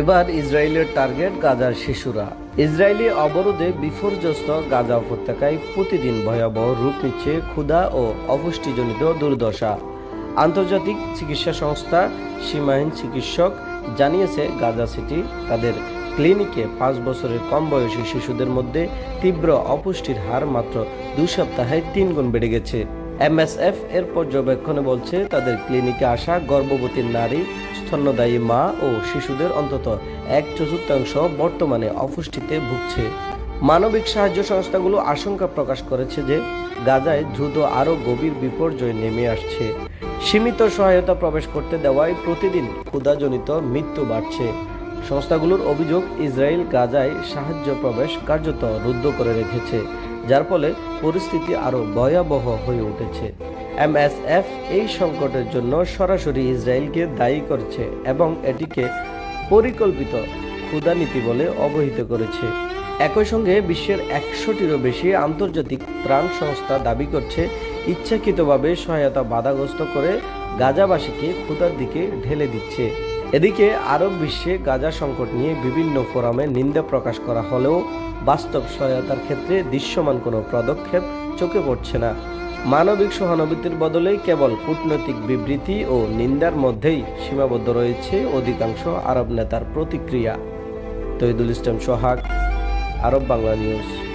এবার ইসরায়েলের টার্গেট গাজার শিশুরা। ইসরায়েলি অবরোধে বিপর্যস্ত গাজা উপত্যকায় প্রতিদিন ভয়াবহ রূপ নিচ্ছে ক্ষুধা ও অপুষ্টিজনিত দুর্দশা। আন্তর্জাতিক চিকিৎসা সংস্থা সীমাহীন চিকিৎসক জানিয়েছে, গাজা সিটি তাদের ক্লিনিকে পাঁচ বছরের কম বয়সী শিশুদের মধ্যে তীব্র অপুষ্টির হার মাত্র দুই সপ্তাহে তিন গুণ বেড়ে গেছে। এমএসএফ এর পর্যবেক্ষণে বলছে, তাদের ক্লিনিকে আসা গর্ভবতী নারী স্তন্যদায়ী মা ও শিশুদের অন্তত এক চতুর্থাংশ বর্তমানে অপুষ্টিতে ভুগছে। মানবিক সাহায্য সংস্থাগুলো আশঙ্কা প্রকাশ করেছে যে গাজায় দ্রুত আরও গভীর বিপর্যয় নেমে আসছে। সীমিত সহায়তা প্রবেশ করতে দেওয়ায় প্রতিদিন ক্ষুধাজনিত মৃত্যু বাড়ছে। সংস্থাগুলোর অভিযোগ, ইসরায়েল গাজায় সাহায্য প্রবেশ কার্যত রুদ্ধ করে রেখেছে, যার ফলে পরিস্থিতি আরও ভয়াবহ হয়ে উঠেছে। এমএসএফ এই সংকটের জন্য সরাসরি ইসরায়েলকে দায়ী করছে এবং এটিকে পরিকল্পিত ক্ষুধানীতি বলে অবহিত করেছে। একই সঙ্গে বিশ্বের একশোটিরও বেশি আন্তর্জাতিক ত্রাণ সংস্থা দাবি করছে, ইচ্ছাকৃতভাবে সহায়তা বাধাগ্রস্ত করে গাজাবাসীকে ক্ষুধার দিকে ঢেলে দিচ্ছে। এদিকে আরব বিশ্বে গাজা সংকট নিয়ে বিভিন্ন ফোরামে নিন্দা প্রকাশ করা হলেও বাস্তব সহায়তার ক্ষেত্রে দৃশ্যমান কোনো পদক্ষেপ চোখে পড়ছে না। মানবিক সহানুভূতির বদলে কেবল কূটনৈতিক বিবৃতি ও নিন্দার মধ্যেই সীমাবদ্ধ রয়েছে অধিকাংশ আরব নেতার প্রতিক্রিয়া। Toidul Islam Sohag, Arab Bangla news.